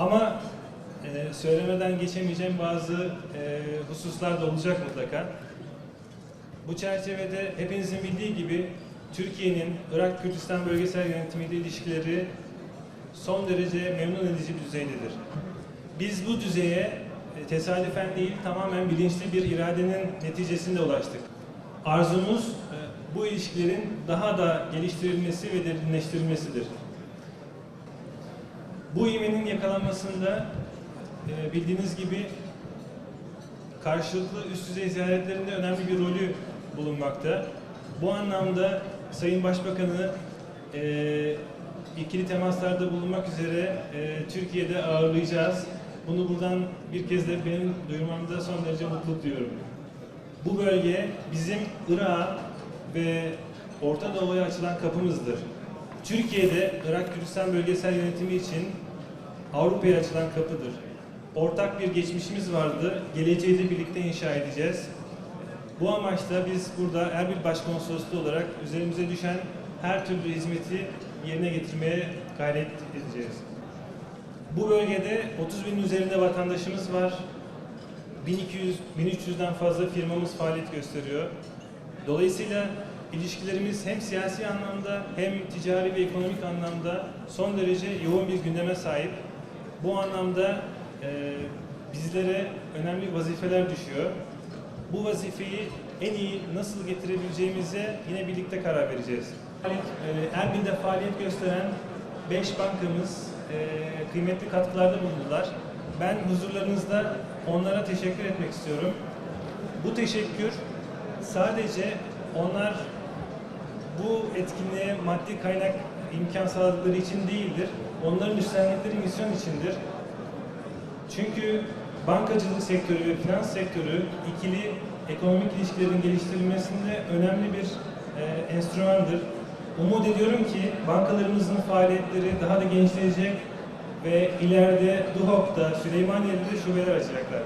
Ama e, söylemeden geçemeyeceğim bazı e, hususlar da olacak mutlaka. Bu çerçevede hepinizin bildiği gibi Türkiye'nin Irak Kürdistan bölgesel yönetimiyle ilişkileri son derece memnun edici düzeydedir. Biz bu düzeye e, tesadüfen değil tamamen bilinçli bir iradenin neticesinde ulaştık. Arzumuz e, bu ilişkilerin daha da geliştirilmesi ve derinleştirilmesidir. Bu ivmenin yakalanmasında e, bildiğiniz gibi karşılıklı üst düzey ziyaretlerinde önemli bir rolü bulunmakta. Bu anlamda Sayın Başbakanı e, ikili temaslarda bulunmak üzere e, Türkiye'de ağırlayacağız. Bunu buradan bir kez de benim duyurmamda son derece mutluluk duyuyorum. Bu bölge bizim Irak'a ve Orta Doğu'ya açılan kapımızdır. Türkiye'de Irak Kürdistan bölgesel yönetimi için Avrupa'ya açılan kapıdır. Ortak bir geçmişimiz vardı. Geleceği de birlikte inşa edeceğiz. Bu amaçla biz burada Erbil Başkonsolosluğu olarak üzerimize düşen her türlü hizmeti yerine getirmeye gayret edeceğiz. Bu bölgede 30 binin üzerinde vatandaşımız var. 1200, 1300'den fazla firmamız faaliyet gösteriyor. Dolayısıyla ilişkilerimiz hem siyasi anlamda hem ticari ve ekonomik anlamda son derece yoğun bir gündeme sahip. Bu anlamda e, bizlere önemli vazifeler düşüyor. Bu vazifeyi en iyi nasıl getirebileceğimize yine birlikte karar vereceğiz. E, Erbil'de faaliyet gösteren 5 bankamız e, kıymetli katkılarda bulundular. Ben huzurlarınızda onlara teşekkür etmek istiyorum. Bu teşekkür sadece onlar bu etkinliğe maddi kaynak imkan sağladıkları için değildir. Onların üstlendikleri misyon içindir. Çünkü bankacılık sektörü ve finans sektörü ikili ekonomik ilişkilerin geliştirilmesinde önemli bir e, enstrümandır. Umut ediyorum ki bankalarımızın faaliyetleri daha da genişleyecek ve ileride Duhok'ta, Süleymaniye'de de şubeler açacaklar.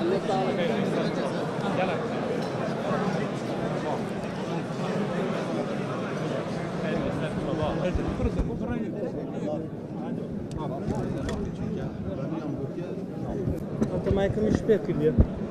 Allora, Também que me especula.